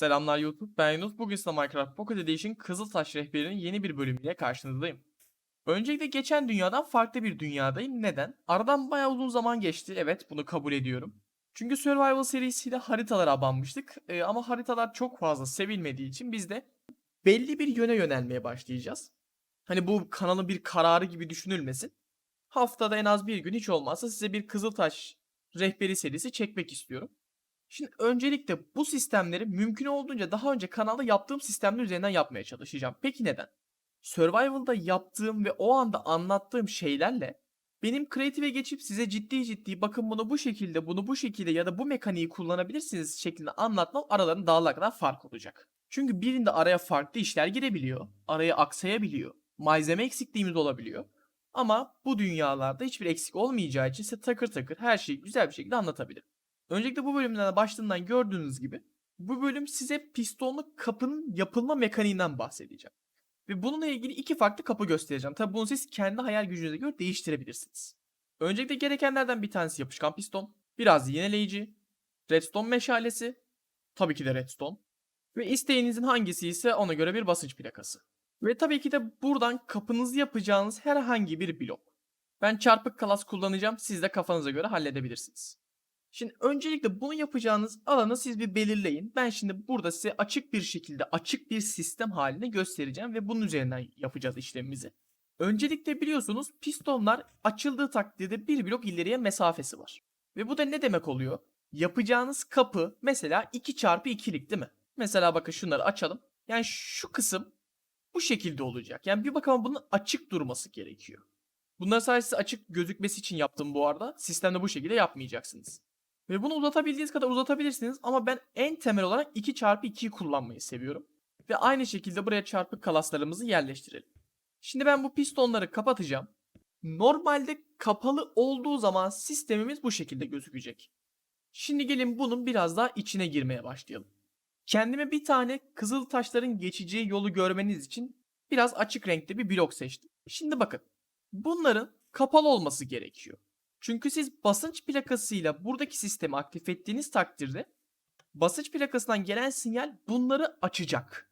Selamlar YouTube, ben Yunus. Bugün size Minecraft Pocket Edition Kızıltaş rehberinin yeni bir bölümüyle karşınızdayım. Öncelikle geçen dünyadan farklı bir dünyadayım. Neden? Aradan bayağı uzun zaman geçti. Evet, bunu kabul ediyorum. Çünkü Survival serisiyle haritalara abanmıştık. Ee, ama haritalar çok fazla sevilmediği için biz de belli bir yöne yönelmeye başlayacağız. Hani bu kanalın bir kararı gibi düşünülmesin. Haftada en az bir gün hiç olmazsa size bir Kızıltaş rehberi serisi çekmek istiyorum. Şimdi öncelikle bu sistemleri mümkün olduğunca daha önce kanalda yaptığım sistemler üzerinden yapmaya çalışacağım. Peki neden? Survival'da yaptığım ve o anda anlattığım şeylerle benim kreatife geçip size ciddi ciddi bakın bunu bu şekilde, bunu bu şekilde ya da bu mekaniği kullanabilirsiniz şeklinde anlatmam aralarında dağlar kadar fark olacak. Çünkü birinde araya farklı işler girebiliyor, araya aksayabiliyor, malzeme eksikliğimiz olabiliyor. Ama bu dünyalarda hiçbir eksik olmayacağı için size takır takır her şeyi güzel bir şekilde anlatabilirim. Öncelikle bu bölümden de başlığından gördüğünüz gibi bu bölüm size pistonlu kapının yapılma mekaniğinden bahsedeceğim. Ve bununla ilgili iki farklı kapı göstereceğim. Tabi bunu siz kendi hayal gücünüze göre değiştirebilirsiniz. Öncelikle gerekenlerden bir tanesi yapışkan piston, biraz yineleyici, redstone meşalesi, tabii ki de redstone ve isteğinizin hangisi ise ona göre bir basınç plakası. Ve tabii ki de buradan kapınızı yapacağınız herhangi bir blok. Ben çarpık kalas kullanacağım, siz de kafanıza göre halledebilirsiniz. Şimdi öncelikle bunu yapacağınız alanı siz bir belirleyin. Ben şimdi burada size açık bir şekilde açık bir sistem halinde göstereceğim ve bunun üzerinden yapacağız işlemimizi. Öncelikle biliyorsunuz pistonlar açıldığı takdirde bir blok ileriye mesafesi var. Ve bu da ne demek oluyor? Yapacağınız kapı mesela 2 çarpı 2'lik değil mi? Mesela bakın şunları açalım. Yani şu kısım bu şekilde olacak. Yani bir bakıma bunun açık durması gerekiyor. Bunları sadece açık gözükmesi için yaptım bu arada. Sistemde bu şekilde yapmayacaksınız. Ve bunu uzatabildiğiniz kadar uzatabilirsiniz ama ben en temel olarak 2 çarpı 2'yi kullanmayı seviyorum. Ve aynı şekilde buraya çarpık kalaslarımızı yerleştirelim. Şimdi ben bu pistonları kapatacağım. Normalde kapalı olduğu zaman sistemimiz bu şekilde gözükecek. Şimdi gelin bunun biraz daha içine girmeye başlayalım. Kendime bir tane kızıl taşların geçeceği yolu görmeniz için biraz açık renkte bir blok seçtim. Şimdi bakın. Bunların kapalı olması gerekiyor. Çünkü siz basınç plakasıyla buradaki sistemi aktif ettiğiniz takdirde basınç plakasından gelen sinyal bunları açacak.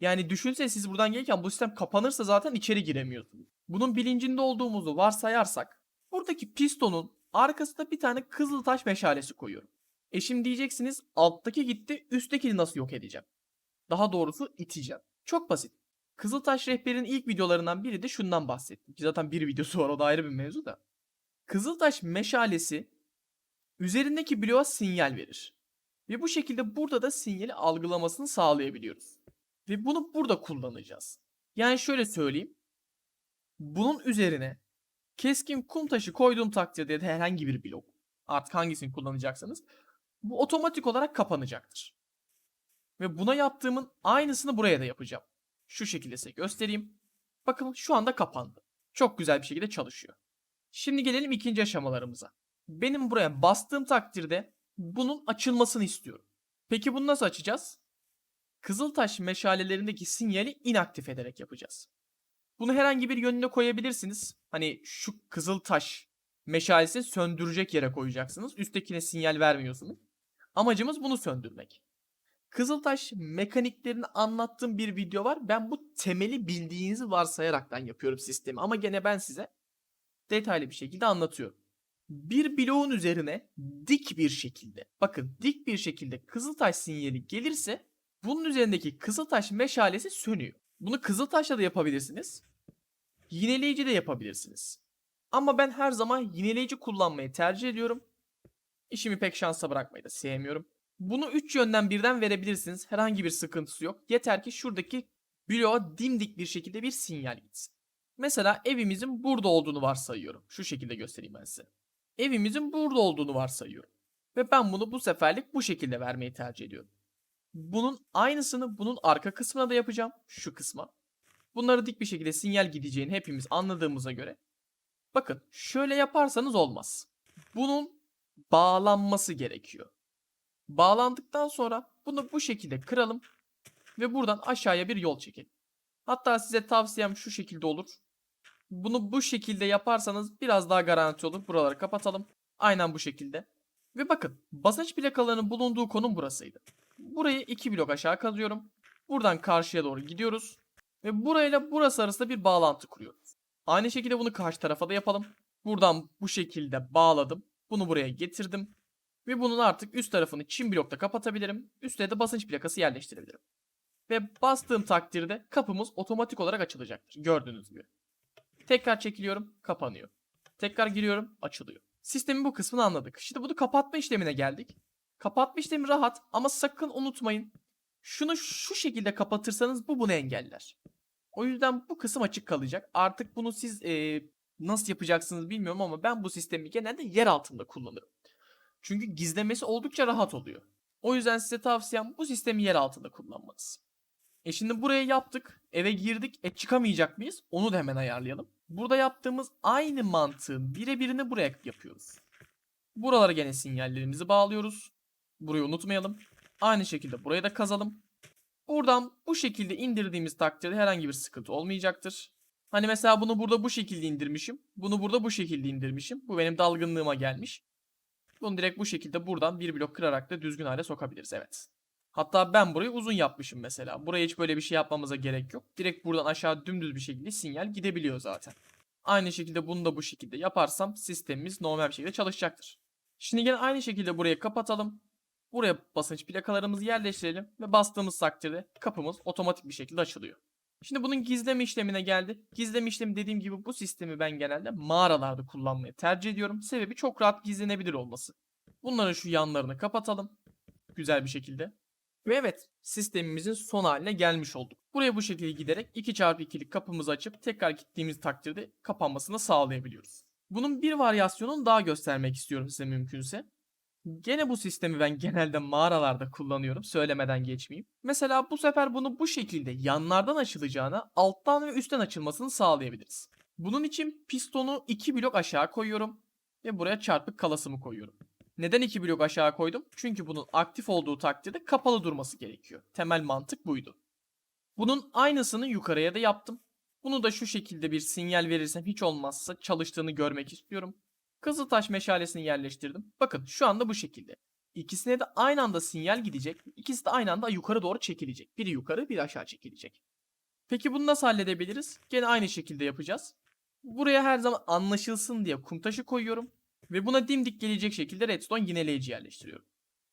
Yani düşünsene siz buradan gelirken bu sistem kapanırsa zaten içeri giremiyorsunuz. Bunun bilincinde olduğumuzu varsayarsak buradaki pistonun arkasında bir tane kızıltaş meşalesi koyuyorum. E şimdi diyeceksiniz alttaki gitti üsttekini nasıl yok edeceğim? Daha doğrusu iteceğim. Çok basit. Kızıltaş rehberin ilk videolarından biri de şundan bahsettim. Ki zaten bir videosu var o da ayrı bir mevzu da. Kızıltaş meşalesi üzerindeki bloğa sinyal verir. Ve bu şekilde burada da sinyali algılamasını sağlayabiliyoruz. Ve bunu burada kullanacağız. Yani şöyle söyleyeyim. Bunun üzerine keskin kum taşı koyduğum takdirde ya da herhangi bir blok artık hangisini kullanacaksanız bu otomatik olarak kapanacaktır. Ve buna yaptığımın aynısını buraya da yapacağım. Şu şekilde size göstereyim. Bakın şu anda kapandı. Çok güzel bir şekilde çalışıyor. Şimdi gelelim ikinci aşamalarımıza. Benim buraya bastığım takdirde bunun açılmasını istiyorum. Peki bunu nasıl açacağız? Kızıltaş meşalelerindeki sinyali inaktif ederek yapacağız. Bunu herhangi bir yönüne koyabilirsiniz. Hani şu kızıltaş meşalesini söndürecek yere koyacaksınız. Üsttekine sinyal vermiyorsunuz. Amacımız bunu söndürmek. Kızıltaş mekaniklerini anlattığım bir video var. Ben bu temeli bildiğinizi varsayaraktan yapıyorum sistemi. Ama gene ben size detaylı bir şekilde anlatıyorum. Bir bloğun üzerine dik bir şekilde, bakın dik bir şekilde kızıltaş sinyali gelirse bunun üzerindeki kızıltaş meşalesi sönüyor. Bunu kızıltaşla da yapabilirsiniz. Yineleyici de yapabilirsiniz. Ama ben her zaman yineleyici kullanmayı tercih ediyorum. İşimi pek şansa bırakmayı da sevmiyorum. Bunu 3 yönden birden verebilirsiniz. Herhangi bir sıkıntısı yok. Yeter ki şuradaki bloğa dimdik bir şekilde bir sinyal gitsin. Mesela evimizin burada olduğunu varsayıyorum. Şu şekilde göstereyim ben size. Evimizin burada olduğunu varsayıyorum. Ve ben bunu bu seferlik bu şekilde vermeyi tercih ediyorum. Bunun aynısını bunun arka kısmına da yapacağım. Şu kısma. Bunları dik bir şekilde sinyal gideceğini hepimiz anladığımıza göre. Bakın şöyle yaparsanız olmaz. Bunun bağlanması gerekiyor. Bağlandıktan sonra bunu bu şekilde kıralım. Ve buradan aşağıya bir yol çekelim. Hatta size tavsiyem şu şekilde olur. Bunu bu şekilde yaparsanız biraz daha garanti olur. Buraları kapatalım. Aynen bu şekilde. Ve bakın basınç plakalarının bulunduğu konum burasıydı. Burayı iki blok aşağı kazıyorum. Buradan karşıya doğru gidiyoruz. Ve burayla burası arasında bir bağlantı kuruyoruz. Aynı şekilde bunu karşı tarafa da yapalım. Buradan bu şekilde bağladım. Bunu buraya getirdim. Ve bunun artık üst tarafını çim blokta kapatabilirim. Üstüne de basınç plakası yerleştirebilirim. Ve bastığım takdirde kapımız otomatik olarak açılacaktır. Gördüğünüz gibi. Tekrar çekiliyorum, kapanıyor. Tekrar giriyorum, açılıyor. Sistemin bu kısmını anladık. Şimdi bunu kapatma işlemine geldik. Kapatma işlemi rahat ama sakın unutmayın. Şunu şu şekilde kapatırsanız bu bunu engeller. O yüzden bu kısım açık kalacak. Artık bunu siz eee, nasıl yapacaksınız bilmiyorum ama ben bu sistemi genelde yer altında kullanırım. Çünkü gizlemesi oldukça rahat oluyor. O yüzden size tavsiyem bu sistemi yer altında kullanmanız. E şimdi buraya yaptık. Eve girdik. E çıkamayacak mıyız? Onu da hemen ayarlayalım. Burada yaptığımız aynı mantığın birebirini buraya yapıyoruz. Buralara gene sinyallerimizi bağlıyoruz. Burayı unutmayalım. Aynı şekilde burayı da kazalım. Buradan bu şekilde indirdiğimiz takdirde herhangi bir sıkıntı olmayacaktır. Hani mesela bunu burada bu şekilde indirmişim. Bunu burada bu şekilde indirmişim. Bu benim dalgınlığıma gelmiş. Bunu direkt bu şekilde buradan bir blok kırarak da düzgün hale sokabiliriz. Evet. Hatta ben burayı uzun yapmışım mesela. Buraya hiç böyle bir şey yapmamıza gerek yok. Direkt buradan aşağı dümdüz bir şekilde sinyal gidebiliyor zaten. Aynı şekilde bunu da bu şekilde yaparsam sistemimiz normal bir şekilde çalışacaktır. Şimdi gene aynı şekilde burayı kapatalım. Buraya basınç plakalarımızı yerleştirelim ve bastığımız takdirde kapımız otomatik bir şekilde açılıyor. Şimdi bunun gizleme işlemine geldi. Gizleme işlemi dediğim gibi bu sistemi ben genelde mağaralarda kullanmayı tercih ediyorum. Sebebi çok rahat gizlenebilir olması. Bunların şu yanlarını kapatalım. Güzel bir şekilde. Ve evet sistemimizin son haline gelmiş olduk. Buraya bu şekilde giderek 2x2'lik kapımızı açıp tekrar gittiğimiz takdirde kapanmasını sağlayabiliyoruz. Bunun bir varyasyonunu daha göstermek istiyorum size mümkünse. Gene bu sistemi ben genelde mağaralarda kullanıyorum. Söylemeden geçmeyeyim. Mesela bu sefer bunu bu şekilde yanlardan açılacağına alttan ve üstten açılmasını sağlayabiliriz. Bunun için pistonu 2 blok aşağı koyuyorum ve buraya çarpık kalasımı koyuyorum. Neden 2 blok aşağı koydum? Çünkü bunun aktif olduğu takdirde kapalı durması gerekiyor. Temel mantık buydu. Bunun aynısını yukarıya da yaptım. Bunu da şu şekilde bir sinyal verirsem hiç olmazsa çalıştığını görmek istiyorum. Kızıltaş meşalesini yerleştirdim. Bakın şu anda bu şekilde. İkisine de aynı anda sinyal gidecek. İkisi de aynı anda yukarı doğru çekilecek. Biri yukarı biri aşağı çekilecek. Peki bunu nasıl halledebiliriz? Gene aynı şekilde yapacağız. Buraya her zaman anlaşılsın diye kum taşı koyuyorum. Ve buna dimdik gelecek şekilde redstone yineleyici yerleştiriyorum.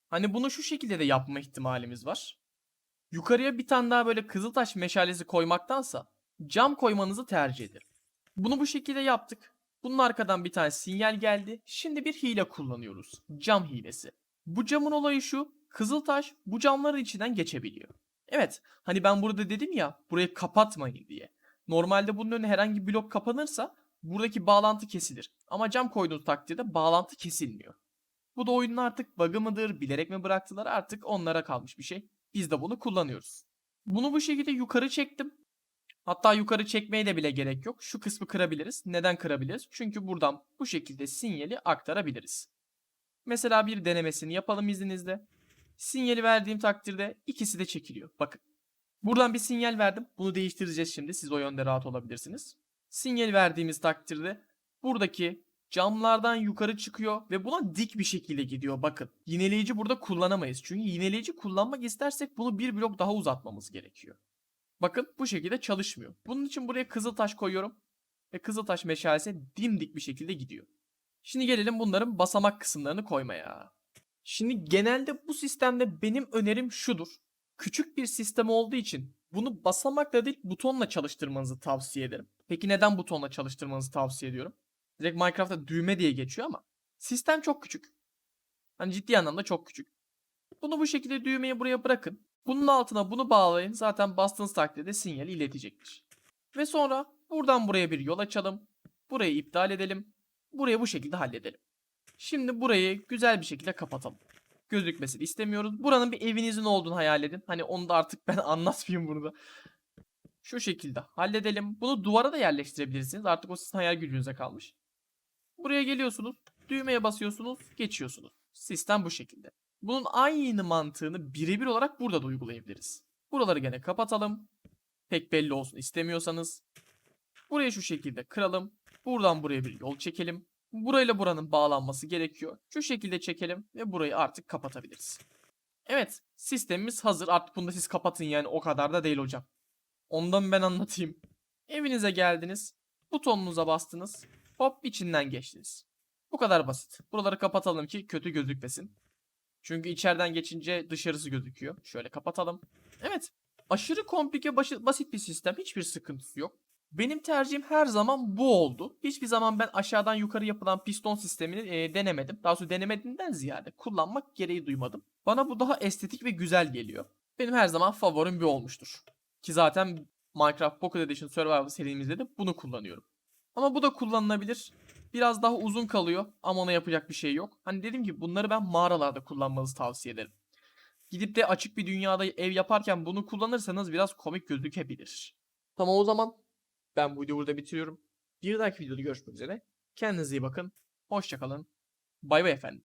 Hani bunu şu şekilde de yapma ihtimalimiz var. Yukarıya bir tane daha böyle kızıltaş meşalesi koymaktansa cam koymanızı tercih ederim. Bunu bu şekilde yaptık. Bunun arkadan bir tane sinyal geldi. Şimdi bir hile kullanıyoruz. Cam hilesi. Bu camın olayı şu. Kızıltaş bu camların içinden geçebiliyor. Evet hani ben burada dedim ya burayı kapatmayın diye. Normalde bunun önüne herhangi bir blok kapanırsa buradaki bağlantı kesilir. Ama cam koyduğunuz takdirde bağlantı kesilmiyor. Bu da oyunun artık bug'ı mıdır, bilerek mi bıraktılar artık onlara kalmış bir şey. Biz de bunu kullanıyoruz. Bunu bu şekilde yukarı çektim. Hatta yukarı çekmeye de bile gerek yok. Şu kısmı kırabiliriz. Neden kırabiliriz? Çünkü buradan bu şekilde sinyali aktarabiliriz. Mesela bir denemesini yapalım izninizle. Sinyali verdiğim takdirde ikisi de çekiliyor. Bakın. Buradan bir sinyal verdim. Bunu değiştireceğiz şimdi. Siz o yönde rahat olabilirsiniz. Sinyal verdiğimiz takdirde buradaki camlardan yukarı çıkıyor ve buna dik bir şekilde gidiyor. Bakın. Yineleyici burada kullanamayız. Çünkü yineleyici kullanmak istersek bunu bir blok daha uzatmamız gerekiyor. Bakın bu şekilde çalışmıyor. Bunun için buraya kızıltaş koyuyorum. Ve kızıltaş meşalesi dimdik bir şekilde gidiyor. Şimdi gelelim bunların basamak kısımlarını koymaya. Şimdi genelde bu sistemde benim önerim şudur. Küçük bir sistem olduğu için bunu basamakla değil butonla çalıştırmanızı tavsiye ederim. Peki neden butonla çalıştırmanızı tavsiye ediyorum? Direkt Minecraft'ta düğme diye geçiyor ama sistem çok küçük. Hani ciddi anlamda çok küçük. Bunu bu şekilde düğmeyi buraya bırakın. Bunun altına bunu bağlayın. Zaten bastığınız takdirde sinyali iletecektir. Ve sonra buradan buraya bir yol açalım. Burayı iptal edelim. Burayı bu şekilde halledelim. Şimdi burayı güzel bir şekilde kapatalım. Gözükmesini istemiyoruz. Buranın bir evinizin olduğunu hayal edin. Hani onu da artık ben anlatmayayım burada. Şu şekilde halledelim. Bunu duvara da yerleştirebilirsiniz. Artık o sizin hayal gücünüze kalmış. Buraya geliyorsunuz. Düğmeye basıyorsunuz. Geçiyorsunuz. Sistem bu şekilde. Bunun aynı mantığını birebir olarak burada da uygulayabiliriz. Buraları gene kapatalım. Pek belli olsun istemiyorsanız. Burayı şu şekilde kıralım. Buradan buraya bir yol çekelim. Burayla buranın bağlanması gerekiyor. Şu şekilde çekelim ve burayı artık kapatabiliriz. Evet, sistemimiz hazır. Artık bunu da siz kapatın yani o kadar da değil hocam. Ondan ben anlatayım. Evinize geldiniz. Butonunuza bastınız. Hop içinden geçtiniz. Bu kadar basit. Buraları kapatalım ki kötü gözükmesin. Çünkü içeriden geçince dışarısı gözüküyor. Şöyle kapatalım. Evet. Aşırı komplike basit bir sistem. Hiçbir sıkıntısı yok. Benim tercihim her zaman bu oldu. Hiçbir zaman ben aşağıdan yukarı yapılan piston sistemini e, denemedim. Daha sonra denemediğimden ziyade kullanmak gereği duymadım. Bana bu daha estetik ve güzel geliyor. Benim her zaman favorim bir olmuştur. Ki zaten Minecraft Pocket Edition Survival serimizde de bunu kullanıyorum. Ama bu da kullanılabilir. Biraz daha uzun kalıyor ama ona yapacak bir şey yok. Hani dediğim gibi bunları ben mağaralarda kullanmanızı tavsiye ederim. Gidip de açık bir dünyada ev yaparken bunu kullanırsanız biraz komik gözükebilir. Tamam o zaman ben bu videoyu burada bitiriyorum. Bir dahaki videoda görüşmek üzere. Kendinize iyi bakın. Hoşçakalın. Bay bay efendim.